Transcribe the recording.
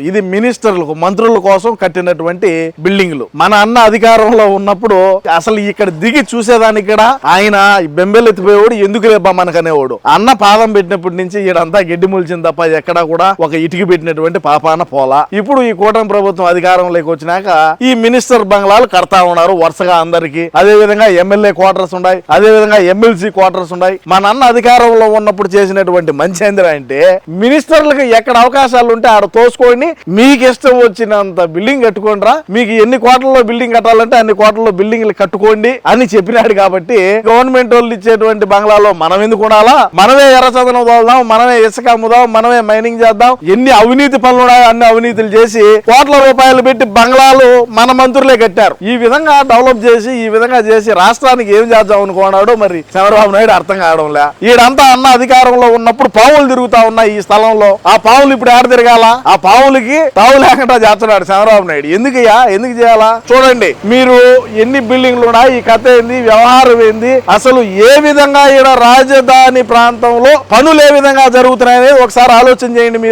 ఇది మినిస్టర్లకు మంత్రుల కోసం కట్టినటువంటి బిల్డింగ్లు. మన అన్న అధికారంలో ఉన్నప్పుడు అసలు ఇక్కడ దిగి చూసేదానికి కూడా ఆయన బెంబెలెత్తిపోయేవాడు ఎందుకు లేబా మనకనేవాడు అన్న పాదం పెట్టినప్పటి నుంచి ఈడంతా గడ్డి ములిచింది తప్ప ఎక్కడా కూడా ఒక ఇటుకి పెట్టినటువంటి పాపాన పోలా. ఇప్పుడు ఈ కూటమి ప్రభుత్వం అధికారంలోకి వచ్చినాక ఈ మినిస్టర్ బంగ్లాలు కడతా ఉన్నారు వరుసగా అందరికి. అదే విధంగా ఎమ్మెల్యే క్వార్టర్స్ ఉన్నాయి అదే విధంగా ఎమ్మెల్సీ క్వార్టర్స్ ఉన్నాయి. మన అన్న అధికారంలో ఉన్నప్పుడు చేసినటువంటి మంచి అంటే మినిస్టర్లకు ఎక్కడ అవకాశాలు ఉంటే ఆడ కానీ మీకు ఇష్టం వచ్చినంత బిల్డింగ్ కట్టుకోండిరా. మీకు ఎన్ని కోట్లలో బిల్డింగ్ కట్టాలంటే అన్ని కోట్లలో బిల్డింగ్లు కట్టుకోండి అని చెప్పినాడు కాబట్టి గవర్నమెంట్ వాళ్ళు ఇచ్చేటువంటి బంగ్లాలో మనం ఎందుకు ఉండాలా? మనమే ఎర్రచదనం తోలుదాం మనమే ఇసుక అమ్ముదాం మనమే మైనింగ్ చేద్దాం. ఎన్ని అవినీతి పనులు ఉన్నాయో అన్ని అవినీతులు చేసి కోట్ల రూపాయలు పెట్టి బంగ్లాలు మన మంత్రులే కట్టారు. ఈ విధంగా డెవలప్ చేసి ఈ విధంగా చేసి రాష్ట్రానికి ఏం చేద్దాం అనుకున్నాడో మరి చంద్రబాబు నాయుడు అర్థం కావడంలే. ఈడంతా అన్న అధికారంలో ఉన్నప్పుడు పావులు తిరుగుతా ఉన్నాయి ఈ స్థలంలో. ఆ పావులు ఇప్పుడు ఆడ తిరగాల? ఆ పావులు తావులకి తావు లేకుండా చేస్తున్నాడు చంద్రబాబు నాయుడు. ఎందుకయ్యా? ఎందుకు చేయాలా? చూడండి మీరు ఎన్ని బిల్డింగ్లు ఉన్నాయి? ఈ కథ ఏంది? వ్యవహారం ఏంది? అసలు ఏ విధంగా ఈడ రాజధాని ప్రాంతంలో పనులు ఏ విధంగా జరుగుతున్నాయనేది ఒకసారి ఆలోచన చేయండి మీరు.